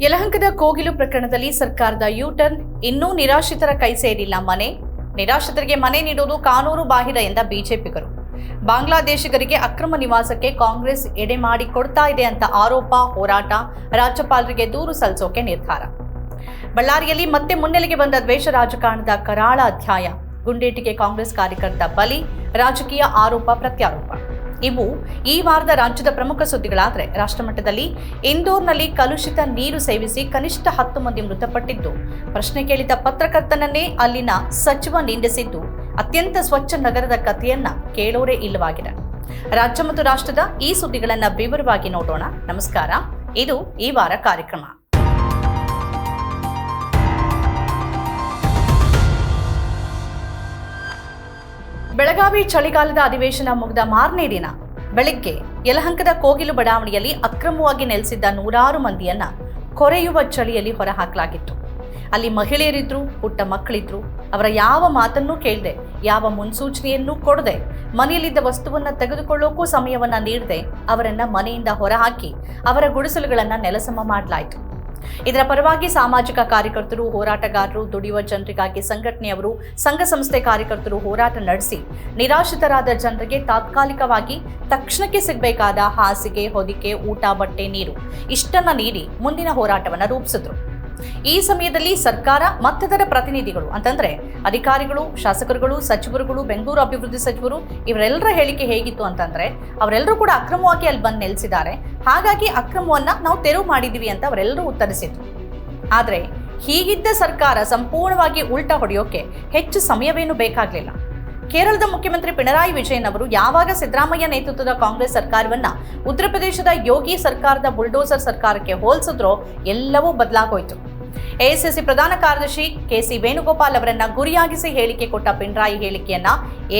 ಯಲಹಂಕದ ಕೋಗಿಲು ಪ್ರಕರಣದಲ್ಲಿ ಸರ್ಕಾರದ ಯೂಟರ್ನ್. ಇನ್ನೂ ನಿರಾಶ್ರಿತರ ಕೈ ಸೇರಿಲ್ಲ ಮನೆ. ನಿರಾಶ್ರಿತರಿಗೆ ಮನೆ ನೀಡುವುದು ಕಾನೂನು ಬಾಹಿರ ಎಂದ ಬಿಜೆಪಿಗರು. ಬಾಂಗ್ಲಾದೇಶಿಗರಿಗೆ ಅಕ್ರಮ ನಿವಾಸಕ್ಕೆ ಕಾಂಗ್ರೆಸ್ ಎಡೆ ಮಾಡಿ ಕೊಡ್ತಾ ಇದೆ ಅಂತ ಆರೋಪ, ಹೋರಾಟ. ರಾಜ್ಯಪಾಲರಿಗೆ ದೂರು ಸಲ್ಲಿಸೋಕೆ ನಿರ್ಧಾರ. ಬಳ್ಳಾರಿಯಲ್ಲಿ ಮತ್ತೆ ಮುನ್ನೆಲೆಗೆ ಬಂದ ದ್ವೇಷ ರಾಜಕಾರಣದ ಕರಾಳ ಅಧ್ಯಾಯ. ಗುಂಡೇಟಿಗೆ ಕಾಂಗ್ರೆಸ್ ಕಾರ್ಯಕರ್ತ ಬಲಿ. ರಾಜಕೀಯ ಆರೋಪ ಪ್ರತ್ಯಾರೋಪ. ಇವು ಈ ವಾರದ ರಾಜ್ಯದ ಪ್ರಮುಖ ಸುದ್ದಿಗಳಾದರೆ. ರಾಷ್ಟ್ರಮಟ್ಟದಲ್ಲಿ ಇಂದೋರ್ನಲ್ಲಿ ಕಲುಷಿತ ನೀರು ಸೇವಿಸಿ ಕನಿಷ್ಠ ಹತ್ತು ಮಂದಿ ಮೃತಪಟ್ಟಿದ್ದು. ಪ್ರಶ್ನೆ ಕೇಳಿದ ಪತ್ರಕರ್ತನನ್ನೇ ಅಲ್ಲಿನ ಸಚಿವ ನಿಂದಿಸಿದ್ದು. ಅತ್ಯಂತ ಸ್ವಚ್ಛ ನಗರದ ಕಥೆಯನ್ನ ಕೇಳೋರೇ ಇಲ್ಲವಾಗಿದೆ. ರಾಜ್ಯ ಮತ್ತು ರಾಷ್ಟ್ರದ ಈ ಸುದ್ದಿಗಳನ್ನ ವಿವರವಾಗಿ ನೋಡೋಣ. ನಮಸ್ಕಾರ. ಇದು ಈ ವಾರ ಕಾರ್ಯಕ್ರಮ. ಬೆಳಗಾವಿ ಚಳಿಗಾಲದ ಅಧಿವೇಶನ ಮುಗಿದ ಮಾರನೇ ದಿನ ಬೆಳಿಗ್ಗೆ ಯಲಹಂಕದ ಕೋಗಿಲು ಬಡಾವಣೆಯಲ್ಲಿ ಅಕ್ರಮವಾಗಿ ನೆಲೆಸಿದ್ದ ನೂರಾರು ಮಂದಿಯನ್ನ ಕೊರೆಯುವ ಚಳಿಯಲ್ಲಿ ಹೊರಹಾಕಲಾಗಿತ್ತು. ಅಲ್ಲಿ ಮಹಿಳೆಯರಿದ್ರು, ಪುಟ್ಟ ಮಕ್ಕಳಿದ್ರು. ಅವರ ಯಾವ ಮಾತನ್ನೂ ಕೇಳದೆ, ಯಾವ ಮುನ್ಸೂಚನೆಯನ್ನೂ ಕೊಡದೆ, ಮನೆಯಲ್ಲಿದ್ದ ವಸ್ತುವನ್ನ ತೆಗೆದುಕೊಳ್ಳೋಕ್ಕೂ ಸಮಯವನ್ನ ನೀಡದೆ ಅವರನ್ನ ಮನೆಯಿಂದ ಹೊರಹಾಕಿ ಅವರ ಗುಡಿಸಲುಗಳನ್ನ ನೆಲಸಮ ಮಾಡಲಾಯಿತು. ಇದರ ಪರವಾಗಿ ಸಾಮಾಜಿಕ ಕಾರ್ಯಕರ್ತರು, ಹೋರಾಟಗಾರರು, ದುಡಿಯುವ ಜನರಿಗಾಗಿ ಸಂಘಟನೆಯವರು, ಸಂಘ ಸಂಸ್ಥೆ ಕಾರ್ಯಕರ್ತರು ಹೋರಾಟ ನಡೆಸಿ, ನಿರಾಶ್ರಿತರಾದ ಜನರಿಗೆ ತಾತ್ಕಾಲಿಕವಾಗಿ ತಕ್ಷಣಕ್ಕೆ ಸಿಗಬೇಕಾದ ಹಾಸಿಗೆ, ಹೊದಿಕೆ, ಊಟ, ಬಟ್ಟೆ, ನೀರು ಇಷ್ಟನ್ನ ನೀಡಿ ಮುಂದಿನ ಹೋರಾಟವನ್ನು ರೂಪಿಸಿದ್ರು. ಈ ಸಮಯದಲ್ಲಿ ಸರ್ಕಾರ ಮತ್ತಿತರ ಪ್ರತಿನಿಧಿಗಳು, ಅಂತಂದ್ರೆ ಅಧಿಕಾರಿಗಳು, ಶಾಸಕರುಗಳು, ಸಚಿವರುಗಳು, ಬೆಂಗಳೂರು ಅಭಿವೃದ್ಧಿ ಸಚಿವರು, ಇವರೆಲ್ಲರ ಹೇಳಿಕೆ ಹೇಗಿತ್ತು ಅಂತಂದ್ರೆ ಅವರೆಲ್ಲರೂ ಕೂಡ ಅಕ್ರಮವಾಗಿ ಅಲ್ಲಿ ಬಂದು ನೆಲೆಸಿದ್ದಾರೆ. ಹಾಗಾಗಿ ಅಕ್ರಮವನ್ನ ನಾವು ತೆರವು ಮಾಡಿದೀವಿ ಅಂತ ಅವರೆಲ್ಲರೂ ಉತ್ತರಿಸಿದ್ರು. ಆದರೆ ಹೀಗಿದ್ದ ಸರ್ಕಾರ ಸಂಪೂರ್ಣವಾಗಿ ಉಲ್ಟಾ ಹೊಡೆಯೋಕೆ ಹೆಚ್ಚು ಸಮಯವೇನು ಬೇಕಾಗಲಿಲ್ಲ. ಕೇರಳದ ಮುಖ್ಯಮಂತ್ರಿ ಪಿಣರಾಯಿ ವಿಜಯನ್ ಅವರು ಯಾವಾಗ ಸಿದ್ದರಾಮಯ್ಯ ನೇತೃತ್ವದ ಕಾಂಗ್ರೆಸ್ ಸರ್ಕಾರವನ್ನ ಉತ್ತರ ಪ್ರದೇಶದ ಯೋಗಿ ಸರ್ಕಾರದ ಬುಲ್ಡೋಸರ್ ಸರ್ಕಾರಕ್ಕೆ ಹೋಲಿಸಿದ್ರೋ ಎಲ್ಲವೂ ಬದಲಾಗೋಯ್ತು. ಎಐಸಿಸಿ ಪ್ರಧಾನ ಕಾರ್ಯದರ್ಶಿ ಕೆಸಿ ವೇಣುಗೋಪಾಲ್ ಅವರನ್ನ ಗುರಿಯಾಗಿಸಿ ಹೇಳಿಕೆ ಕೊಟ್ಟ ಪಿಣರಾಯಿ ಹೇಳಿಕೆಯನ್ನ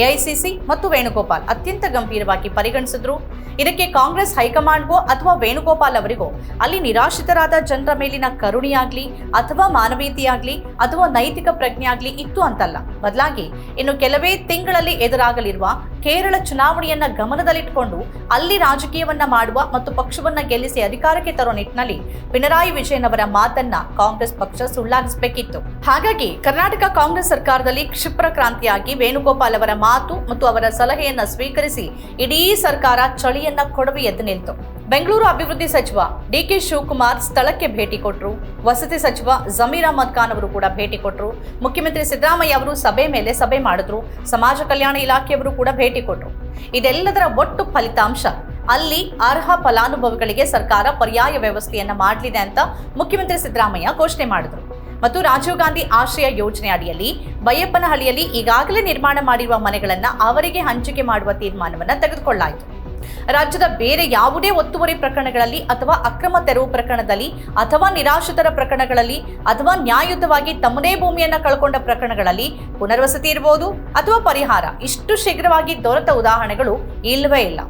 ಎಐಸಿಸಿ ಮತ್ತು ವೇಣುಗೋಪಾಲ್ ಅತ್ಯಂತ ಗಂಭೀರವಾಗಿ ಪರಿಗಣಿಸಿದ್ರು. ಇದಕ್ಕೆ ಕಾಂಗ್ರೆಸ್ ಹೈಕಮಾಂಡ್ಗೋ ಅಥವಾ ವೇಣುಗೋಪಾಲ್ ಅವರಿಗೋ ಅಲ್ಲಿ ನಿರಾಶ್ರಿತರಾದ ಜನರ ಮೇಲಿನ ಕರುಣೆಯಾಗ್ಲಿ ಅಥವಾ ಮಾನವೀಯತೆಯಾಗ್ಲಿ ಅಥವಾ ನೈತಿಕ ಪ್ರಜ್ಞೆ ಆಗ್ಲಿ ಇತ್ತು ಅಂತಲ್ಲ. ಬದಲಾಗಿ ಇನ್ನು ಕೆಲವೇ ತಿಂಗಳಲ್ಲಿ ಎದುರಾಗಲಿರುವ ಕೇರಳ ಚುನಾವಣೆಯನ್ನ ಗಮನದಲ್ಲಿಟ್ಟುಕೊಂಡು ಅಲ್ಲಿ ರಾಜಕೀಯವನ್ನ ಮಾಡುವ ಮತ್ತು ಪಕ್ಷವನ್ನ ಗೆಲ್ಲಿಸಿ ಅಧಿಕಾರಕ್ಕೆ ತರುವ ನಿಟ್ಟಿನಲ್ಲಿ ಪಿಣರಾಯಿ ವಿಜಯನ್ ಅವರ ಮಾತನ್ನ ಕಾಂಗ್ರೆಸ್ ಪಕ್ಷ ಸುಳ್ಳಾಗಿಸಬೇಕಿತ್ತು. ಹಾಗಾಗಿ ಕರ್ನಾಟಕ ಕಾಂಗ್ರೆಸ್ ಸರ್ಕಾರದಲ್ಲಿ ಕ್ಷಿಪ್ರ ಕ್ರಾಂತಿಯಾಗಿ ವೇಣುಗೋಪಾಲ್ ಅವರ ಮಾತು ಮತ್ತು ಅವರ ಸಲಹೆಯನ್ನ ಸ್ವೀಕರಿಸಿ ಇಡೀ ಸರ್ಕಾರ ಚಳಿಯನ್ನ ಕೊಡವಿ ಎದ್ದು ನಿಲ್ತು. ಬೆಂಗಳೂರು ಅಭಿವೃದ್ಧಿ ಸಚಿವ ಡಿಕೆ ಶಿವಕುಮಾರ್ ಸ್ಥಳಕ್ಕೆ ಭೇಟಿ ಕೊಟ್ಟರು ವಸತಿ ಸಚಿವ ಜಮೀರ್ ಅಹಮದ್ ಖಾನ್ ಅವರು ಕೂಡ ಭೇಟಿ ಕೊಟ್ಟರು ಮುಖ್ಯಮಂತ್ರಿ ಸಿದ್ದರಾಮಯ್ಯ ಅವರು ಸಭೆ ಮೇಲೆ ಸಭೆ ಮಾಡಿದ್ರು. ಸಮಾಜ ಕಲ್ಯಾಣ ಇಲಾಖೆಯವರು ಕೂಡ ಭೇಟಿ ಕೊಟ್ಟರು ಇದೆಲ್ಲದರ ಒಟ್ಟು ಫಲಿತಾಂಶ, ಅಲ್ಲಿ ಅರ್ಹ ಫಲಾನುಭವಿಗಳಿಗೆ ಸರ್ಕಾರ ಪರ್ಯಾಯ ವ್ಯವಸ್ಥೆಯನ್ನ ಮಾಡಲಿದೆ ಅಂತ ಮುಖ್ಯಮಂತ್ರಿ ಸಿದ್ದರಾಮಯ್ಯ ಘೋಷಣೆ ಮಾಡಿದ್ರು. ಮತ್ತು ರಾಜೀವ್ ಗಾಂಧಿ ಆಶ್ರಯ ಯೋಜನೆ ಅಡಿಯಲ್ಲಿ ಬೈಯಪ್ಪನಹಳ್ಳಿಯಲ್ಲಿ ಈಗಾಗಲೇ ನಿರ್ಮಾಣ ಮಾಡಿರುವ ಮನೆಗಳನ್ನು ಅವರಿಗೆ ಹಂಚಿಕೆ ಮಾಡುವ ತೀರ್ಮಾನವನ್ನು ತೆಗೆದುಕೊಳ್ಳಾಯಿತು. ರಾಜ್ಯದ ಬೇರೆ ಯಾವುದೇ ಒತ್ತುವರಿ ಪ್ರಕರಣಗಳಲ್ಲಿ ಅಥವಾ ಅಕ್ರಮ ತೆರವು ಪ್ರಕರಣದಲ್ಲಿ ಅಥವಾ ನಿರಾಶ್ರಿತರ ಪ್ರಕರಣಗಳಲ್ಲಿ ಅಥವಾ ನ್ಯಾಯಯುತವಾಗಿ ತಮ್ಮದೇ ಭೂಮಿಯನ್ನ ಕಳ್ಕೊಂಡ ಪ್ರಕರಣಗಳಲ್ಲಿ ಪುನರ್ವಸತಿ ಇರಬಹುದು ಅಥವಾ ಪರಿಹಾರ. ಇಷ್ಟು ಶೀಘ್ರವಾಗಿ ದೊರೆತ ಉದಾಹರಣೆಗಳು ಇಲ್ಲವೇ ಇಲ್ಲ.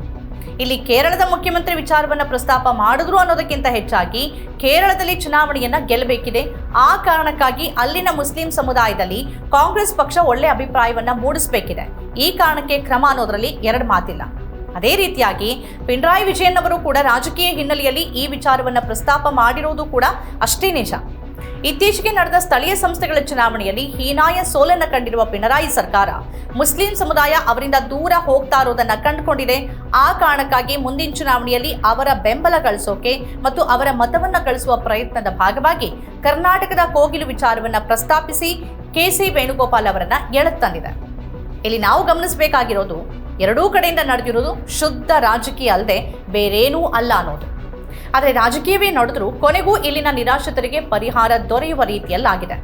ಇಲ್ಲಿ ಕೇರಳದ ಮುಖ್ಯಮಂತ್ರಿ ವಿಚಾರವನ್ನ ಪ್ರಸ್ತಾಪ ಮಾಡಿದ್ರು ಅನ್ನೋದಕ್ಕಿಂತ ಹೆಚ್ಚಾಗಿ ಕೇರಳದಲ್ಲಿ ಚುನಾವಣೆಯನ್ನ ಗೆಲ್ಲಬೇಕಿದೆ. ಆ ಕಾರಣಕ್ಕಾಗಿ ಅಲ್ಲಿನ ಮುಸ್ಲಿಂ ಸಮುದಾಯದಲ್ಲಿ ಕಾಂಗ್ರೆಸ್ ಪಕ್ಷ ಒಳ್ಳೆ ಅಭಿಪ್ರಾಯವನ್ನ ಮೂಡಿಸಬೇಕಿದೆ. ಈ ಕಾರಣಕ್ಕೆ ಕ್ರಮ ಅನ್ನೋದರಲ್ಲಿ ಎರಡು ಮಾತಿಲ್ಲ. ಅದೇ ರೀತಿಯಾಗಿ ಪಿಣರಾಯಿ ವಿಜಯನ್ ಅವರು ಕೂಡ ರಾಜಕೀಯ ಹಿನ್ನೆಲೆಯಲ್ಲಿ ಈ ವಿಚಾರವನ್ನ ಪ್ರಸ್ತಾಪ ಮಾಡಿರುವುದು ಕೂಡ ಅಷ್ಟೇ ನಿಜ. ಇತ್ತೀಚೆಗೆ ನಡೆದ ಸ್ಥಳೀಯ ಸಂಸ್ಥೆಗಳ ಚುನಾವಣೆಯಲ್ಲಿ ಹೀನಾಯ ಸೋಲನ್ನ ಕಂಡಿರುವ ಪಿಣರಾಯಿ ಸರ್ಕಾರ, ಮುಸ್ಲಿಂ ಸಮುದಾಯ ಅವರಿಂದ ದೂರ ಹೋಗ್ತಾ ಇರೋದನ್ನ ಕಂಡುಕೊಂಡಿದೆ. ಆ ಕಾರಣಕ್ಕಾಗಿ ಮುಂದಿನ ಚುನಾವಣೆಯಲ್ಲಿ ಅವರ ಬೆಂಬಲ ಗಳಿಸೋಕೆ ಮತ್ತು ಅವರ ಮತವನ್ನ ಗಳಿಸುವ ಪ್ರಯತ್ನದ ಭಾಗವಾಗಿ ಕರ್ನಾಟಕದ ಕೋಗಿಲು ವಿಚಾರವನ್ನ ಪ್ರಸ್ತಾಪಿಸಿ ಕೆಸಿ ವೇಣುಗೋಪಾಲ್ ಅವರನ್ನ ಎಳೆತ್ತಂದಿದೆ ಇಲ್ಲಿ ನಾವು ಗಮನಿಸಬೇಕಾಗಿರೋದು ಎರಡೂ ಕಡೆಯಿಂದ ನಡೆದಿರೋದು ಶುದ್ಧ ರಾಜಕೀಯ ಅಲ್ಲದೆ ಬೇರೇನೂ ಅಲ್ಲ ಅನ್ನೋದು. ಆದರೆ ರಾಜಕೀಯವೇ ನಡೆದರೂ ಕೊನೆಗೂ ಇಲ್ಲಿನ ನಿರಾಶ್ರಿತರಿಗೆ ಪರಿಹಾರ ದೊರೆಯುವ ರೀತಿಯಲ್ಲಾಗಿದೆ.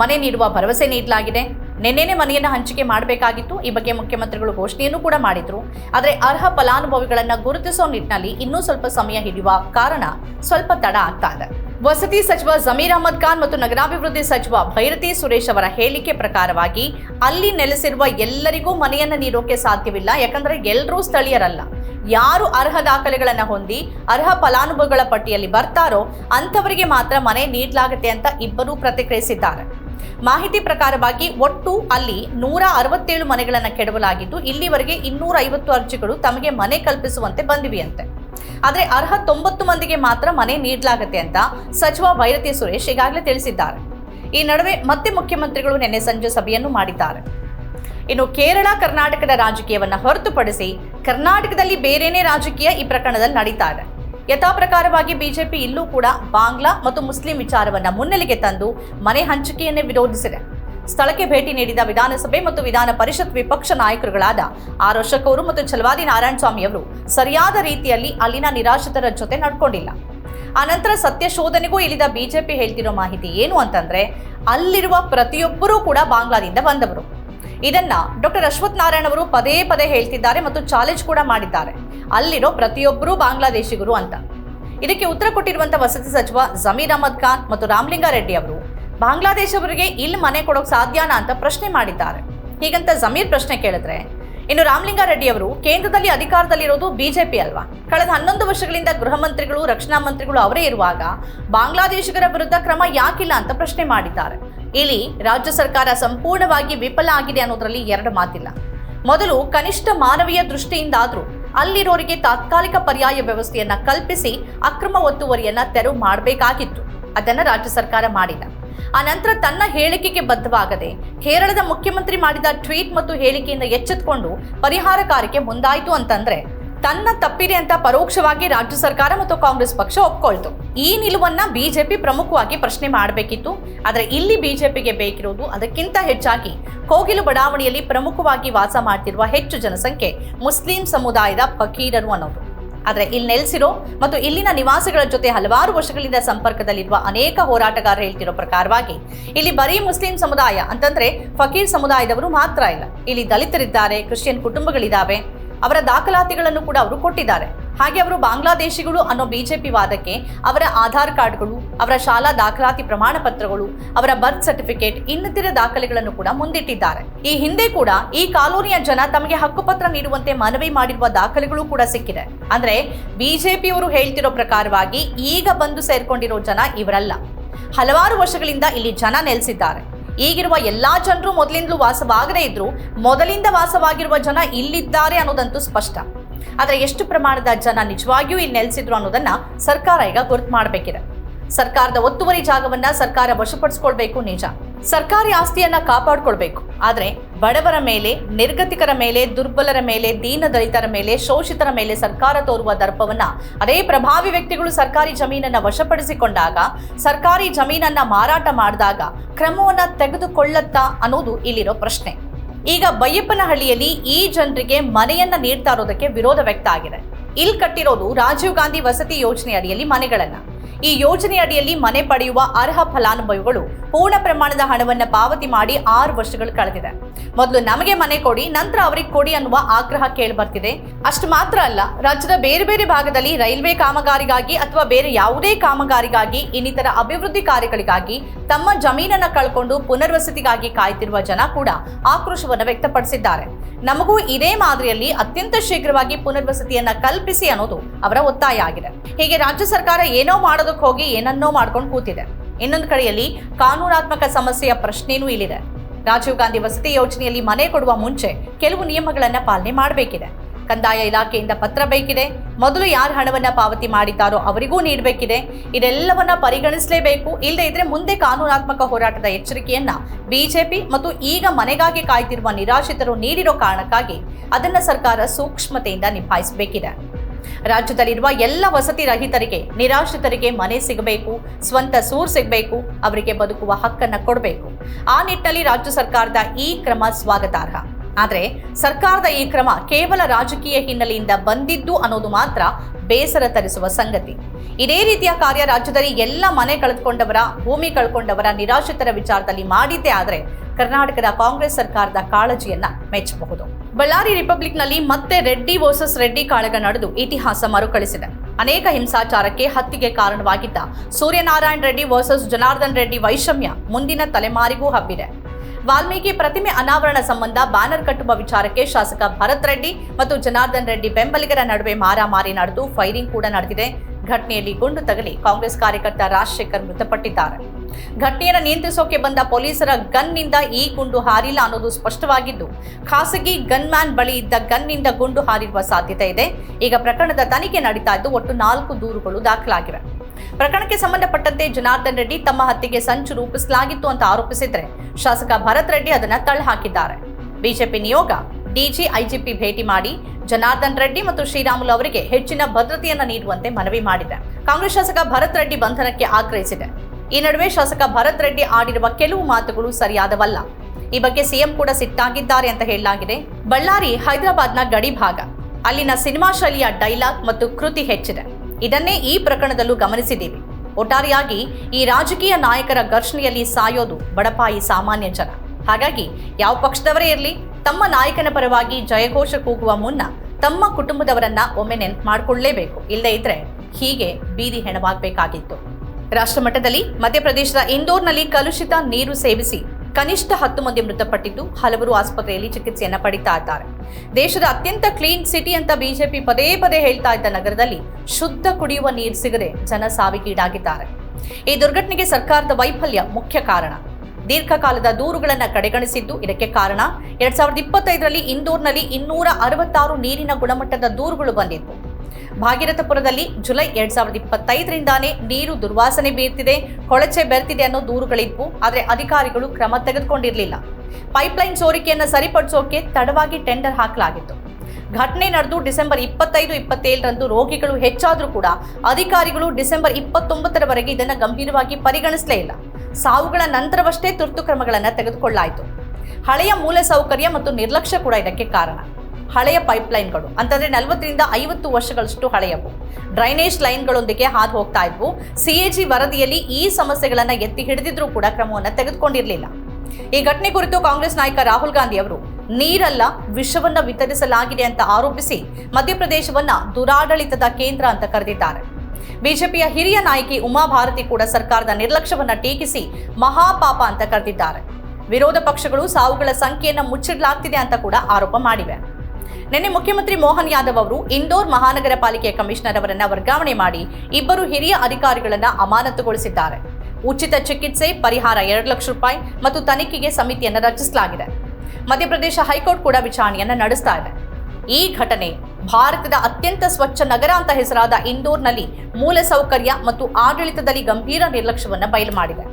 ಮನೆ ನೀಡುವ ಭರವಸೆ ನೀಡಲಾಗಿದೆ. ನಿನ್ನೆನೆ ಮನೆಯನ್ನು ಹಂಚಿಕೆ ಮಾಡಬೇಕಾಗಿತ್ತು. ಈ ಬಗ್ಗೆ ಮುಖ್ಯಮಂತ್ರಿಗಳು ಘೋಷಣೆಯನ್ನು ಕೂಡ ಮಾಡಿದ್ರು. ಆದರೆ ಅರ್ಹ ಫಲಾನುಭವಿಗಳನ್ನು ಗುರುತಿಸೋ ನಿಟ್ಟಿನಲ್ಲಿ ಇನ್ನೂ ಸ್ವಲ್ಪ ಸಮಯ ಹಿಡಿಯುವ ಕಾರಣ ಸ್ವಲ್ಪ ತಡ ಆಗ್ತಾ ಇದೆ. ವಸತಿ ಸಚಿವ ಜಮೀರ್ ಅಹಮದ್ ಖಾನ್ ಮತ್ತು ನಗರಾಭಿವೃದ್ಧಿ ಸಚಿವ ಭೈರತಿ ಸುರೇಶ್ ಅವರ ಹೇಳಿಕೆ ಪ್ರಕಾರವಾಗಿ ಅಲ್ಲಿ ನೆಲೆಸಿರುವ ಎಲ್ಲರಿಗೂ ಮನೆಯನ್ನು ನೀಡೋಕೆ ಸಾಧ್ಯವಿಲ್ಲ. ಯಾಕಂದ್ರೆ ಎಲ್ಲರೂ ಸ್ಥಳೀಯರಲ್ಲ. ಯಾರು ಅರ್ಹ ದಾಖಲೆಗಳನ್ನು ಹೊಂದಿ, ಅರ್ಹ ಫಲಾನುಭವಿಗಳ ಪಟ್ಟಿಯಲ್ಲಿ ಬರ್ತಾರೋ ಅಂಥವರಿಗೆ ಮಾತ್ರ ಮನೆ ನೀಡಲಾಗುತ್ತೆ ಅಂತ ಇಬ್ಬರೂ ಪ್ರತಿಕ್ರಿಯಿಸಿದ್ದಾರೆ. ಮಾಹಿತಿ ಪ್ರಕಾರವಾಗಿ ಒಟ್ಟು ಅಲ್ಲಿ ನೂರ ಅರವತ್ತೇಳು ಮನೆಗಳನ್ನು ಕೆಡವಲಾಗಿದ್ದು, ಇಲ್ಲಿವರೆಗೆ ಇನ್ನೂರ ಐವತ್ತು ಅರ್ಜಿಗಳು ತಮಗೆ ಮನೆ ಕಲ್ಪಿಸುವಂತೆ ಬಂದಿವೆಯಂತೆ. ಆದರೆ ಅರ್ಹ ತೊಂಬತ್ತು ಮಂದಿಗೆ ಮಾತ್ರ ಮನೆ ನೀಡಲಾಗುತ್ತೆ ಅಂತ ಸಚಿವ ಭೈರತಿ ಸುರೇಶ್ ಈಗಾಗಲೇ ತಿಳಿಸಿದ್ದಾರೆ. ಈ ನಡುವೆ ಮತ್ತೆ ಮುಖ್ಯಮಂತ್ರಿಗಳು ನಿನ್ನೆ ಸಂಜೆ ಸಭೆಯನ್ನು ಮಾಡಿದ್ದಾರೆ. ಇನ್ನು ಕೇರಳ, ಕರ್ನಾಟಕದ ರಾಜಕೀಯವನ್ನು ಹೊರತುಪಡಿಸಿ ಕರ್ನಾಟಕದಲ್ಲಿ ಬೇರೇನೇ ರಾಜಕೀಯ ಈ ಪ್ರಕರಣದಲ್ಲಿ ನಡೀತಾ ಇದೆ. ಯಥಾ ಪ್ರಕಾರವಾಗಿ ಬಿಜೆಪಿ ಇಲ್ಲೂ ಕೂಡ ಬಾಂಗ್ಲಾ ಮತ್ತು ಮುಸ್ಲಿಂ ವಿಚಾರವನ್ನ ಮುನ್ನೆಲೆಗೆ ತಂದು ಮನೆ ಹಂಚಿಕೆಯನ್ನೇ ವಿರೋಧಿಸಿದೆ. ಸ್ಥಳಕ್ಕೆ ಭೇಟಿ ನೀಡಿದ ವಿಧಾನಸಭೆ ಮತ್ತು ವಿಧಾನ ಪರಿಷತ್ ವಿಪಕ್ಷ ನಾಯಕರುಗಳಾದ ಆರ್ ಅಶೋಕ್ ಮತ್ತು ಛಲವಾದಿ ನಾರಾಯಣಸ್ವಾಮಿ ಅವರು ಸರಿಯಾದ ರೀತಿಯಲ್ಲಿ ಅಲ್ಲಿನ ನಿರಾಶ್ರಿತರ ಜೊತೆ ನಡ್ಕೊಂಡಿಲ್ಲ. ಆನಂತರ ಸತ್ಯ ಶೋಧನೆಗೂ ಇಳಿದ ಬಿಜೆಪಿ ಹೇಳ್ತಿರೋ ಮಾಹಿತಿ ಏನು ಅಂತಂದ್ರೆ, ಅಲ್ಲಿರುವ ಪ್ರತಿಯೊಬ್ಬರೂ ಕೂಡ ಬಾಂಗ್ಲಾದಿಂದ ಬಂದವರು. ಇದನ್ನ ಡಾಕ್ಟರ್ ಅಶ್ವಥ್ ನಾರಾಯಣ್ ಅವರು ಪದೇ ಪದೇ ಹೇಳ್ತಿದ್ದಾರೆ ಮತ್ತು ಚಾಲೆಂಜ್ ಕೂಡ ಮಾಡಿದ್ದಾರೆ. ಅಲ್ಲಿರೋ ಪ್ರತಿಯೊಬ್ಬರೂ ಬಾಂಗ್ಲಾದೇಶಿಗರು ಅಂತ. ಇದಕ್ಕೆ ಉತ್ತರ ಕೊಟ್ಟಿರುವಂತಹ ವಸತಿ ಸಚಿವ ಜಮೀರ್ ಅಹಮದ್ ಖಾನ್ ಮತ್ತು ರಾಮಲಿಂಗಾರೆಡ್ಡಿ ಅವರು ಬಾಂಗ್ಲಾದೇಶವರಿಗೆ ಇಲ್ಲಿ ಮನೆ ಕೊಡೋಕೆ ಸಾಧ್ಯನಾ ಅಂತ ಪ್ರಶ್ನೆ ಮಾಡಿದ್ದಾರೆ. ಹೀಗಂತ ಜಮೀರ್ ಪ್ರಶ್ನೆ ಕೇಳಿದ್ರೆ, ಇನ್ನು ರಾಮಲಿಂಗಾರೆಡ್ಡಿ ಅವರು ಕೇಂದ್ರದಲ್ಲಿ ಅಧಿಕಾರದಲ್ಲಿರೋದು ಬಿಜೆಪಿ ಅಲ್ವಾ? ಕಳೆದ ಹನ್ನೊಂದು ವರ್ಷಗಳಿಂದ ಗೃಹ ಮಂತ್ರಿಗಳು, ರಕ್ಷಣಾ ಮಂತ್ರಿಗಳು ಅವರೇ ಇರುವಾಗ ಬಾಂಗ್ಲಾದೇಶಿಗರ ವಿರುದ್ಧ ಕ್ರಮ ಯಾಕಿಲ್ಲ ಅಂತ ಪ್ರಶ್ನೆ ಮಾಡಿದ್ದಾರೆ. ಇಲ್ಲಿ ರಾಜ್ಯ ಸರ್ಕಾರ ಸಂಪೂರ್ಣವಾಗಿ ವಿಫಲ ಆಗಿದೆ ಅನ್ನೋದರಲ್ಲಿ ಎರಡು ಮಾತಿಲ್ಲ. ಮೊದಲು ಕನಿಷ್ಠ ಮಾನವೀಯ ದೃಷ್ಟಿಯಿಂದಾದರೂ ಅಲ್ಲಿರೋರಿಗೆ ತಾತ್ಕಾಲಿಕ ಪರ್ಯಾಯ ವ್ಯವಸ್ಥೆಯನ್ನ ಕಲ್ಪಿಸಿ ಅಕ್ರಮ ಒತ್ತುವರಿಯನ್ನ ತೆರವು ಮಾಡಬೇಕಾಗಿತ್ತು. ಅದನ್ನ ರಾಜ್ಯ ಸರ್ಕಾರ ಮಾಡಿಲ್ಲ. ಆ ನಂತರ ತನ್ನ ಹೇಳಿಕೆಗೆ ಬದ್ಧವಾಗದೆ ಕೇರಳದ ಮುಖ್ಯಮಂತ್ರಿ ಮಾಡಿದ ಟ್ವೀಟ್ ಮತ್ತು ಹೇಳಿಕೆಯಿಂದ ಎಚ್ಚೆತ್ಕೊಂಡು ಪರಿಹಾರ ಕಾರ್ಯಕ್ಕೆ ಮುಂದಾಯಿತು ಅಂತಂದ್ರೆ ತನ್ನ ತಪ್ಪಿದೆ ಅಂತ ಪರೋಕ್ಷವಾಗಿ ರಾಜ್ಯ ಸರ್ಕಾರ ಮತ್ತು ಕಾಂಗ್ರೆಸ್ ಪಕ್ಷ ಒಪ್ಕೊಳ್ತು. ಈ ನಿಲುವನ್ನ ಬಿಜೆಪಿ ಪ್ರಮುಖವಾಗಿ ಪ್ರಶ್ನೆ ಮಾಡಬೇಕಿತ್ತು. ಆದರೆ ಇಲ್ಲಿ ಬಿಜೆಪಿಗೆ ಬೇಕಿರೋದು ಅದಕ್ಕಿಂತ ಹೆಚ್ಚಾಗಿ ಕೋಗಿಲು ಬಡಾವಣೆಯಲ್ಲಿ ಪ್ರಮುಖವಾಗಿ ವಾಸ ಮಾಡ್ತಿರುವ ಹೆಚ್ಚು ಜನಸಂಖ್ಯೆ ಮುಸ್ಲಿಂ ಸಮುದಾಯದ ಫಕೀರರು ಅನ್ನೋದು. ಆದರೆ ಇಲ್ಲಿ ನೆಲೆಸಿರೋ ಮತ್ತು ಇಲ್ಲಿನ ನಿವಾಸಿಗಳ ಜೊತೆ ಹಲವಾರು ವರ್ಷಗಳಿಂದ ಸಂಪರ್ಕದಲ್ಲಿರುವ ಅನೇಕ ಹೋರಾಟಗಾರರು ಹೇಳ್ತಿರೋ ಪ್ರಕಾರವಾಗಿ ಇಲ್ಲಿ ಬರೀ ಮುಸ್ಲಿಂ ಸಮುದಾಯ ಅಂತಂದ್ರೆ ಫಕೀರ್ ಸಮುದಾಯದವರು ಮಾತ್ರ ಇಲ್ಲ. ಇಲ್ಲಿ ದಲಿತರಿದ್ದಾರೆ, ಕ್ರಿಶ್ಚಿಯನ್ ಕುಟುಂಬಗಳಿದ್ದಾವೆ. ಅವರ ದಾಖಲಾತಿಗಳನ್ನು ಕೂಡ ಅವರು ಕೊಟ್ಟಿದ್ದಾರೆ. ಹಾಗೆ ಅವರು ಬಾಂಗ್ಲಾದೇಶಿಗಳು ಅನ್ನೋ ಬಿಜೆಪಿ ವಾದಕ್ಕೆ ಅವರ ಆಧಾರ್ ಕಾರ್ಡ್ಗಳು, ಅವರ ಶಾಲಾ ದಾಖಲಾತಿ ಪ್ರಮಾಣ ಪತ್ರಗಳು ಅವರ ಬರ್ತ್ ಸರ್ಟಿಫಿಕೇಟ್ ಇನ್ನಿತರ ದಾಖಲೆಗಳನ್ನು ಕೂಡ ಮುಂದಿಟ್ಟಿದ್ದಾರೆ. ಈ ಹಿಂದೆ ಕೂಡ ಈ ಕಾಲೋನಿಯ ಜನ ತಮಗೆ ಹಕ್ಕುಪತ್ರ ನೀಡುವಂತೆ ಮನವಿ ಮಾಡಿರುವ ದಾಖಲೆಗಳು ಕೂಡ ಸಿಕ್ಕಿದೆ. ಅಂದ್ರೆ ಬಿಜೆಪಿಯವರು ಹೇಳ್ತಿರೋ ಪ್ರಕಾರವಾಗಿ ಈಗ ಬಂದು ಸೇರ್ಕೊಂಡಿರೋ ಜನ ಇವರಲ್ಲ. ಹಲವಾರು ವರ್ಷಗಳಿಂದ ಇಲ್ಲಿ ಜನ ನೆಲೆಸಿದ್ದಾರೆ. ಈಗಿರುವ ಎಲ್ಲಾ ಜನರು ಮೊದಲಿಂದಲೂ ವಾಸವಾಗದೇ ಇದ್ರು ಮೊದಲಿಂದ ವಾಸವಾಗಿರುವ ಜನ ಇಲ್ಲಿದ್ದಾರೆ ಅನ್ನೋದಂತೂ ಸ್ಪಷ್ಟ. ಆದರೆ ಎಷ್ಟು ಪ್ರಮಾಣದ ಜನ ನಿಜವಾಗಿಯೂ ಇಲ್ಲಿ ನೆಲೆಸಿದ್ರು ಅನ್ನೋದನ್ನ ಸರ್ಕಾರ ಈಗ ಗುರುತು ಮಾಡಬೇಕಿದೆ. ಸರ್ಕಾರದ ಒತ್ತುವರಿ ಜಾಗವನ್ನ ಸರ್ಕಾರ ವಶಪಡಿಸ್ಕೊಳ್ಬೇಕು ನಿಜ. ಸರ್ಕಾರಿ ಆಸ್ತಿಯನ್ನ ಕಾಪಾಡ್ಕೊಳ್ಬೇಕು. ಆದರೆ ಬಡವರ ಮೇಲೆ, ನಿರ್ಗತಿಕರ ಮೇಲೆ, ದುರ್ಬಲರ ಮೇಲೆ, ದೀನ ದಲಿತರ ಮೇಲೆ, ಶೋಷಿತರ ಮೇಲೆ ಸರ್ಕಾರ ತೋರುವ ದರ್ಪವನ್ನ ಅದೇ ಪ್ರಭಾವಿ ವ್ಯಕ್ತಿಗಳು ಸರ್ಕಾರಿ ಜಮೀನನ್ನ ವಶಪಡಿಸಿಕೊಂಡಾಗ, ಸರ್ಕಾರಿ ಜಮೀನನ್ನ ಮಾರಾಟ ಮಾಡಿದಾಗ ಕ್ರಮವನ್ನ ತೆಗೆದುಕೊಳ್ಳತ್ತಾ ಅನ್ನೋದು ಇಲ್ಲಿರೋ ಪ್ರಶ್ನೆ. ಈಗ ಬೈಯಪ್ಪನಹಳ್ಳಿಯಲ್ಲಿ ಈ ಜನರಿಗೆ ಮನೆಯನ್ನ ನೀಡ್ತಾ ಇರೋದಕ್ಕೆ ವಿರೋಧ ವ್ಯಕ್ತ ಆಗಿದೆ. ಇಲ್ಲಿ ಕಟ್ಟಿರೋದು ರಾಜೀವ್ ಗಾಂಧಿ ವಸತಿ ಯೋಜನೆ ಅಡಿಯಲ್ಲಿ ಮನೆಗಳನ್ನ. ಈ ಯೋಜನೆ ಅಡಿಯಲ್ಲಿ ಮನೆ ಪಡೆಯುವ ಅರ್ಹ ಫಲಾನುಭವಿಗಳು ಪೂರ್ಣ ಪ್ರಮಾಣದ ಹಣವನ್ನ ಪಾವತಿ ಮಾಡಿ ಆರು ವರ್ಷಗಳು ಕಳೆದಿದೆ. ಮೊದಲು ನಮಗೆ ಮನೆ ಕೊಡಿ, ನಂತರ ಅವರಿಗೆ ಕೊಡಿ ಅನ್ನುವ ಆಗ್ರಹ ಕೇಳಿಬರ್ತಿದೆ. ಅಷ್ಟು ಮಾತ್ರ ಅಲ್ಲ, ರಾಜ್ಯದ ಬೇರೆ ಬೇರೆ ಭಾಗದಲ್ಲಿ ರೈಲ್ವೆ ಕಾಮಗಾರಿಗಾಗಿ ಅಥವಾ ಬೇರೆ ಯಾವುದೇ ಕಾಮಗಾರಿಗಾಗಿ, ಇನ್ನಿತರ ಅಭಿವೃದ್ಧಿ ಕಾರ್ಯಗಳಿಗಾಗಿ ತಮ್ಮ ಜಮೀನನ್ನ ಕಳ್ಕೊಂಡು ಪುನರ್ವಸತಿಗಾಗಿ ಕಾಯ್ತಿರುವ ಜನ ಕೂಡ ಆಕ್ರೋಶವನ್ನು ವ್ಯಕ್ತಪಡಿಸಿದ್ದಾರೆ. ನಮಗೂ ಇದೇ ಮಾದರಿಯಲ್ಲಿ ಅತ್ಯಂತ ಶೀಘ್ರವಾಗಿ ಪುನರ್ವಸತಿಯನ್ನ ಕಲ್ಪಿಸಿ ಅನ್ನೋದು ಅವರ ಒತ್ತಾಯ ಆಗಿದೆ. ಹೀಗೆ ರಾಜ್ಯ ಸರ್ಕಾರ ಏನೋ ಮಾಡೋದಕ್ಕೆ ಹೋಗಿ ಏನನ್ನೋ ಮಾಡ್ಕೊಂಡು ಕೂತಿದೆ. ಇನ್ನೊಂದು ಕಡೆಯಲ್ಲಿ ಕಾನೂನಾತ್ಮಕ ಸಮಸ್ಯೆಯ ಪ್ರಶ್ನೆಯೂ ಇಲ್ಲಿದೆ. ರಾಜೀವ್ ಗಾಂಧಿ ವಸತಿ ಯೋಜನೆಯಲ್ಲಿ ಮನೆ ಕೊಡುವ ಮುಂಚೆ ಕೆಲವು ನಿಯಮಗಳನ್ನ ಪಾಲನೆ ಮಾಡಬೇಕಿದೆ. ಕಂದಾಯ ಇಲಾಖೆಯಿಂದ ಪತ್ರ ಬೇಕಿದೆ. ಮೊದಲು ಯಾರು ಹಣವನ್ನ ಪಾವತಿ ಮಾಡಿದ್ದಾರೋ ಅವರಿಗೂ ನೀಡಬೇಕಿದೆ. ಇದೆಲ್ಲವನ್ನ ಪರಿಗಣಿಸಲೇಬೇಕು. ಇಲ್ಲದೆ ಇದ್ರೆ ಮುಂದೆ ಕಾನೂನಾತ್ಮಕ ಹೋರಾಟದ ಎಚ್ಚರಿಕೆಯನ್ನ ಬಿಜೆಪಿ ಮತ್ತು ಈಗ ಮನೆಗಾಗಿ ಕಾಯ್ತಿರುವ ನಿರಾಶ್ರಿತರು ನೀಡಿರೋ ಕಾರಣಕ್ಕಾಗಿ ಅದನ್ನ ಸರ್ಕಾರ ಸೂಕ್ಷ್ಮತೆಯಿಂದ ನಿಭಾಯಿಸಬೇಕಿದೆ. ರಾಜ್ಯದಲ್ಲಿರುವ ಎಲ್ಲ ವಸತಿ ರಹಿತರಿಗೆ, ನಿರಾಶ್ರಿತರಿಗೆ ಮನೆ ಸಿಗಬೇಕು, ಸ್ವಂತ ಸೂರು ಸಿಗಬೇಕು, ಅವರಿಗೆ ಬದುಕುವ ಹಕ್ಕನ್ನ ಕೊಡಬೇಕು. ಆ ನಿಟ್ಟಿನಲ್ಲಿ ರಾಜ್ಯ ಸರ್ಕಾರದ ಈ ಕ್ರಮ ಸ್ವಾಗತಾರ್ಹ. ಆದರೆ ಸರ್ಕಾರದ ಈ ಕ್ರಮ ಕೇವಲ ರಾಜಕೀಯ ಹಿನ್ನೆಲೆಯಿಂದ ಬಂದಿದ್ದು ಅನ್ನೋದು ಮಾತ್ರ ಬೇಸರ ತರಿಸುವ ಸಂಗತಿ. ಇದೇ ರೀತಿಯ ಕಾರ್ಯ ರಾಜ್ಯದಲ್ಲಿ ಎಲ್ಲ ಮನೆ ಕಳೆದುಕೊಂಡವರ, ಭೂಮಿ ಕಳ್ಕೊಂಡವರ ನಿರಾಶ್ರಿತರ ವಿಚಾರದಲ್ಲಿ ಮಾಡಿದ್ದೇ ಆದರೆ ಕರ್ನಾಟಕದ ಕಾಂಗ್ರೆಸ್ ಸರ್ಕಾರದ ಕಾಳಜಿಯನ್ನ ಮೆಚ್ಚಬಹುದು. ಬಳ್ಳಾರಿ ರಿಪಬ್ಲಿಕ್ನಲ್ಲಿ ಮತ್ತೆ ರೆಡ್ಡಿ ವರ್ಸಸ್ ರೆಡ್ಡಿ ಕಾಳಗ ನಡೆದು ಇತಿಹಾಸ ಮರುಕಳಿಸಿದೆ. ಅನೇಕ ಹಿಂಸಾಚಾರಕ್ಕೆ ಹತ್ತಿಗೆ ಕಾರಣವಾಗಿದ್ದ ಸೂರ್ಯನಾರಾಯಣ ರೆಡ್ಡಿ ವರ್ಸಸ್ ಜನಾರ್ದನ್ ರೆಡ್ಡಿ ವೈಷಮ್ಯ ಮುಂದಿನ ತಲೆಮಾರಿಗೂ ಹಬ್ಬಿದೆ. ವಾಲ್ಮೀಕಿ ಪ್ರತಿಮೆ ಅನಾವರಣ ಸಂಬಂಧ ಬ್ಯಾನರ್ ಕಟ್ಟುವ ವಿಚಾರಕ್ಕೆ ಶಾಸಕ ಭರತ್ ರೆಡ್ಡಿ ಮತ್ತು ಜನಾರ್ದನ್ ರೆಡ್ಡಿ ಬೆಂಬಲಿಗರ ನಡುವೆ ಮಾರಾಮಾರಿ ನಡೆದು ಫೈರಿಂಗ್ ಕೂಡ ನಡೆದಿದೆ. ಘಟನೆಯಲ್ಲಿ ಗುಂಡು ತಗಲಿ ಕಾಂಗ್ರೆಸ್ ಕಾರ್ಯಕರ್ತ ರಾಜಶೇಖರ್ ಮೃತಪಟ್ಟಿದ್ದಾರೆ. ಘಟನೆಯನ್ನು ನಿಯಂತ್ರಿಸೋಕೆ ಬಂದ ಪೊಲೀಸರ ಗನ್ನಿಂದ ಈ ಗುಂಡು ಹಾರಿಲ್ಲ ಅನ್ನೋದು ಸ್ಪಷ್ಟವಾಗಿದ್ದು, ಖಾಸಗಿ ಗನ್ ಮ್ಯಾನ್ ಬಳಿ ಇದ್ದ ಗನ್ನಿಂದ ಗುಂಡು ಹಾರಿರುವ ಸಾಧ್ಯತೆ ಇದೆ. ಈಗ ಪ್ರಕರಣದ ತನಿಖೆ ನಡೀತಾ ಇದ್ದು, ಒಟ್ಟು ನಾಲ್ಕು ದೂರುಗಳು ದಾಖಲಾಗಿವೆ. ಪ್ರಕರಣಕ್ಕೆ ಸಂಬಂಧಪಟ್ಟಂತೆ ಜನಾರ್ದನ್ ರೆಡ್ಡಿ ತಮ್ಮ ಹತ್ಯೆಗೆ ಸಂಚು ರೂಪಿಸಲಾಗಿತ್ತು ಅಂತ ಆರೋಪಿಸಿದ್ರೆ, ಶಾಸಕ ಭರತ್ ರೆಡ್ಡಿ ಅದನ್ನ ತಳ್ಳಹಾಕಿದ್ದಾರೆ. ಬಿಜೆಪಿ ನಿಯೋಗ, ಡಿಜಿ, ಐಜಿಪಿ ಭೇಟಿ ಮಾಡಿ ಜನಾರ್ದನ್ ರೆಡ್ಡಿ ಮತ್ತು ಶ್ರೀರಾಮುಲು ಅವರಿಗೆ ಹೆಚ್ಚಿನ ಭದ್ರತೆಯನ್ನು ನೀಡುವಂತೆ ಮನವಿ ಮಾಡಿದೆ. ಕಾಂಗ್ರೆಸ್ ಶಾಸಕ ಭರತ್ ರೆಡ್ಡಿ ಬಂಧನಕ್ಕೆ ಆಗ್ರಹಿಸಿದೆ. ಈ ನಡುವೆ ಶಾಸಕ ಭರತ್ ರೆಡ್ಡಿ ಆಡಿರುವ ಕೆಲವು ಮಾತುಗಳು ಸರಿಯಾದವಲ್ಲ. ಈ ಬಗ್ಗೆ ಸಿಎಂ ಕೂಡ ಸಿಟ್ಟಾಗಿದ್ದಾರೆ ಅಂತ ಹೇಳಲಾಗಿದೆ. ಬಳ್ಳಾರಿ, ಹೈದರಾಬಾದ್ನ ಗಡಿ ಭಾಗ. ಅಲ್ಲಿನ ಸಿನಿಮಾ ಶೈಲಿಯ ಡೈಲಾಗ್ ಮತ್ತು ಕೃತಿ ಹೆಚ್ಚಿದೆ. ಇದನ್ನೇ ಈ ಪ್ರಕರಣದಲ್ಲೂ ಗಮನಿಸಿದ್ದೀವಿ. ಒಟ್ಟಾರೆಯಾಗಿ ಈ ರಾಜಕೀಯ ನಾಯಕರ ಘರ್ಷಣೆಯಲ್ಲಿ ಸಾಯೋದು ಬಡಪಾಯಿ ಸಾಮಾನ್ಯ ಜನ. ಹಾಗಾಗಿ ಯಾವ ಪಕ್ಷದವರೇ ಇರಲಿ, ತಮ್ಮ ನಾಯಕನ ಪರವಾಗಿ ಜಯಘೋಷ ಕೂಗುವ ಮುನ್ನ ತಮ್ಮ ಕುಟುಂಬದವರನ್ನ ಒಮ್ಮೆ ನೆನ್ಪು ಮಾಡಿಕೊಳ್ಳಲೇಬೇಕು ಇಲ್ಲದೇ ಇದ್ರೆ ಹೀಗೆ ಬೀದಿ ಹೆಣವಾಗಬೇಕಾಗಿತ್ತು. ರಾಷ್ಟ್ರಮಟ್ಟದಲ್ಲಿ ಮಧ್ಯಪ್ರದೇಶದ ಇಂದೋರ್ನಲ್ಲಿ ಕಲುಷಿತ ನೀರು ಸೇವಿಸಿ ಕನಿಷ್ಠ ಹತ್ತು ಮಂದಿ ಮೃತಪಟ್ಟಿದ್ದು ಹಲವರು ಆಸ್ಪತ್ರೆಯಲ್ಲಿ ಚಿಕಿತ್ಸೆಯನ್ನು ಪಡಿತಾ ಇದ್ದಾರೆ. ದೇಶದ ಅತ್ಯಂತ ಕ್ಲೀನ್ ಸಿಟಿ ಅಂತ ಬಿಜೆಪಿ ಪದೇ ಪದೇ ಹೇಳ್ತಾ ಇದ್ದ ನಗರದಲ್ಲಿ ಶುದ್ಧ ಕುಡಿಯುವ ನೀರು ಸಿಗದೆ ಜನ ಸಾವಿಗೀಡಾಗಿದ್ದಾರೆ. ಈ ದುರ್ಘಟನೆಗೆ ಸರ್ಕಾರದ ವೈಫಲ್ಯ ಮುಖ್ಯ ಕಾರಣ. ದೀರ್ಘಕಾಲದ ದೂರುಗಳನ್ನು ಕಡೆಗಣಿಸಿದ್ದು ಇದಕ್ಕೆ ಕಾರಣ. ಎರಡ್ ಸಾವಿರದ ಇಪ್ಪತ್ತೈದರಲ್ಲಿ ಇಂದೋರ್ನಲ್ಲಿ ಇನ್ನೂರ ಅರವತ್ತಾರು ನೀರಿನ ಗುಣಮಟ್ಟದ ದೂರುಗಳು ಬಂದಿತ್ತು ಭಾಗೀರಥಪುರದಲ್ಲಿ ಜುಲೈ ಎರಡ್ ಸಾವಿರದ ಇಪ್ಪತ್ತೈದರಿಂದಾನೇ ನೀರು ದುರ್ವಾಸನೆ ಬೀರ್ತಿದೆ, ಕೊಳಚೆ ಬೆರ್ತಿದೆ ಅನ್ನೋ ದೂರುಗಳಿದ್ವು, ಆದರೆ ಅಧಿಕಾರಿಗಳು ಕ್ರಮ ತೆಗೆದುಕೊಂಡಿರಲಿಲ್ಲ. ಪೈಪ್ಲೈನ್ ಸೋರಿಕೆಯನ್ನು ಸರಿಪಡಿಸೋಕೆ ತಡವಾಗಿ ಟೆಂಡರ್ ಹಾಕಲಾಗಿತ್ತು. ಘಟನೆ ನಡೆದು ಡಿಸೆಂಬರ್ ಇಪ್ಪತ್ತೈದು, ಇಪ್ಪತ್ತೇಳರಂದು ರೋಗಿಗಳು ಹೆಚ್ಚಾದರೂ ಕೂಡ ಅಧಿಕಾರಿಗಳು ಡಿಸೆಂಬರ್ ಇಪ್ಪತ್ತೊಂಬತ್ತರವರೆಗೆ ಇದನ್ನು ಗಂಭೀರವಾಗಿ ಪರಿಗಣಿಸಲೇ ಇಲ್ಲ. ಸಾವುಗಳ ನಂತರವಷ್ಟೇ ತುರ್ತು ಕ್ರಮಗಳನ್ನು ತೆಗೆದುಕೊಳ್ಳಲಾಯಿತು ಹಳೆಯ ಮೂಲಸೌಕರ್ಯ ಮತ್ತು ನಿರ್ಲಕ್ಷ್ಯ ಕೂಡ ಇದಕ್ಕೆ ಕಾರಣ. ಹಳೆಯ ಪೈಪ್ಲೈನ್ಗಳು. ಅಂತಂದ್ರೆ ನಲವತ್ತರಿಂದ ಐವತ್ತು ವರ್ಷಗಳಷ್ಟು ಹಳೆಯವು. ಡ್ರೈನೇಜ್ ಲೈನ್ಗಳೊಂದಿಗೆ ಹಾದು ಹೋಗ್ತಾ ಇದ್ವು. ಸಿಎಜಿ ವರದಿಯಲ್ಲಿ ಈ ಸಮಸ್ಯೆಗಳನ್ನು ಎತ್ತಿ ಹಿಡಿದಿದ್ರೂ ಕೂಡ ಕ್ರಮವನ್ನು ತೆಗೆದುಕೊಂಡಿರಲಿಲ್ಲ. ಈ ಘಟನೆ ಕುರಿತು ಕಾಂಗ್ರೆಸ್ ನಾಯಕ ರಾಹುಲ್ ಗಾಂಧಿ ಅವರು, ನೀರಲ್ಲ, ವಿಷವನ್ನ ವಿತರಿಸಲಾಗಿದೆ ಅಂತ ಆರೋಪಿಸಿ ಮಧ್ಯಪ್ರದೇಶವನ್ನ ದುರಾಡಳಿತದ ಕೇಂದ್ರ ಅಂತ ಕರೆದಿದ್ದಾರೆ. ಬಿಜೆಪಿಯ ಹಿರಿಯ ನಾಯಕಿ ಉಮಾ ಭಾರತಿ ಕೂಡ ಸರ್ಕಾರದ ನಿರ್ಲಕ್ಷ್ಯವನ್ನ ಟೀಕಿಸಿ ಮಹಾಪಾಪ ಅಂತ ಕರೆದಿದ್ದಾರೆ. ವಿರೋಧ ಪಕ್ಷಗಳು ಸಾವುಗಳ ಸಂಖ್ಯೆಯನ್ನು ಮುಚ್ಚಿಡಲಾಗ್ತಿದೆ ಅಂತ ಕೂಡ ಆರೋಪ ಮಾಡಿವೆ. ನಿನ್ನೆ ಮುಖ್ಯಮಂತ್ರಿ ಮೋಹನ್ ಯಾದವ್ ಅವರು ಇಂದೋರ್ ಮಹಾನಗರ ಪಾಲಿಕೆ ಕಮಿಷನರ್ ಅವರನ್ನ ವರ್ಗಾವಣೆ ಮಾಡಿ ಇಬ್ಬರು ಹಿರಿಯ ಅಧಿಕಾರಿಗಳನ್ನ ಅಮಾನತುಗೊಳಿಸಿದ್ದಾರೆ. ಉಚಿತ ಚಿಕಿತ್ಸೆ, ಪರಿಹಾರ ಎರಡು ಲಕ್ಷ ರೂಪಾಯಿ ಮತ್ತು ತನಿಖೆಗೆ ಸಮಿತಿಯನ್ನು ರಚಿಸಲಾಗಿದೆ. ಮಧ್ಯಪ್ರದೇಶ ಹೈಕೋರ್ಟ್ ಕೂಡ ವಿಚಾರಣೆಯನ್ನು ನಡೆಸ್ತಾ ಇದೆ. ಈ ಘಟನೆ ಭಾರತದ ಅತ್ಯಂತ ಸ್ವಚ್ಛ ನಗರ ಅಂತ ಹೆಸರಾದ ಇಂದೋರ್ನಲ್ಲಿ ಮೂಲಸೌಕರ್ಯ ಮತ್ತು ಆಡಳಿತದಲ್ಲಿ ಗಂಭೀರ ನಿರ್ಲಕ್ಷ್ಯವನ್ನು ಬಯಲು ಮಾಡಿದೆ.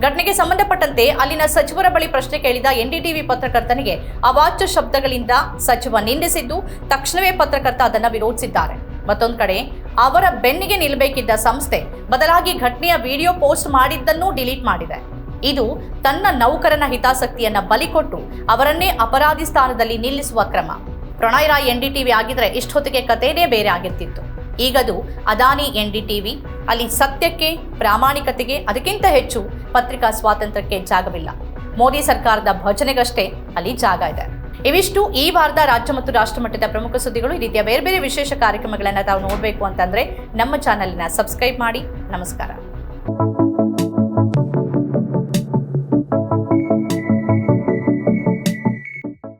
ಘಟನೆಗೆ ಸಂಬಂಧಪಟ್ಟಂತೆ ಅಲ್ಲಿನ ಸಚಿವರ ಬಳಿ ಪ್ರಶ್ನೆ ಕೇಳಿದ ಎನ್ಡಿಟಿವಿ ಪತ್ರಕರ್ತನಿಗೆ ಅವಾಚ್ಯ ಶಬ್ದಗಳಿಂದ ಸಚಿವ ನಿಂದಿಸಿದ್ದು ತಕ್ಷಣವೇ ಪತ್ರಕರ್ತ ಅದನ್ನು ವಿರೋಧಿಸಿದ್ದಾರೆ. ಮತ್ತೊಂದು ಕಡೆ, ಅವರ ಬೆನ್ನಿಗೆ ನಿಲ್ಲಬೇಕಿದ್ದ ಸಂಸ್ಥೆ ಬದಲಾಗಿ ಘಟನೆಯ ವಿಡಿಯೋ ಪೋಸ್ಟ್ ಮಾಡಿದ್ದನ್ನೂ ಡಿಲೀಟ್ ಮಾಡಿದೆ. ಇದು ತನ್ನ ನೌಕರನ ಹಿತಾಸಕ್ತಿಯನ್ನ ಬಲಿಕೊಟ್ಟು ಅವರನ್ನೇ ಅಪರಾಧಿ ಸ್ಥಾನದಲ್ಲಿ ನಿಲ್ಲಿಸುವ ಕ್ರಮ. ಪ್ರಣಯ್ ರಾಯ್ ಎನ್ಡಿಟಿವಿ ಆಗಿದ್ರೆ ಇಷ್ಟೊತ್ತಿಗೆ ಕಥೆನೇ ಬೇರೆ ಆಗಿರ್ತಿತ್ತು. ಈಗದು ಅದಾನಿ ಎನ್ಡಿಟಿವಿ. ಅಲ್ಲಿ ಸತ್ಯಕ್ಕೆ, ಪ್ರಾಮಾಣಿಕತೆಗೆ ಅದಕ್ಕಿಂತ ಹೆಚ್ಚು ಪತ್ರಿಕಾ ಸ್ವಾತಂತ್ರ್ಯಕ್ಕೆ ಜಾಗವಿಲ್ಲ. ಮೋದಿ ಸರ್ಕಾರದ ಭಜನೆಗಷ್ಟೇ ಅಲ್ಲಿ ಜಾಗ ಇದೆ. ಇವಿಷ್ಟು ಈ ವಾರದ ರಾಜ್ಯ ಮತ್ತು ರಾಷ್ಟ್ರಮಟ್ಟದ ಪ್ರಮುಖ ಸುದ್ದಿಗಳು. ಈ ರೀತಿಯ ಬೇರೆ ಬೇರೆ ವಿಶೇಷ ಕಾರ್ಯಕ್ರಮಗಳನ್ನು ತಾವು ನೋಡಬೇಕು ಅಂತಂದ್ರೆ ನಮ್ಮ ಚಾನೆಲ್ನ ಸಬ್ಸ್ಕ್ರೈಬ್ ಮಾಡಿ. ನಮಸ್ಕಾರ.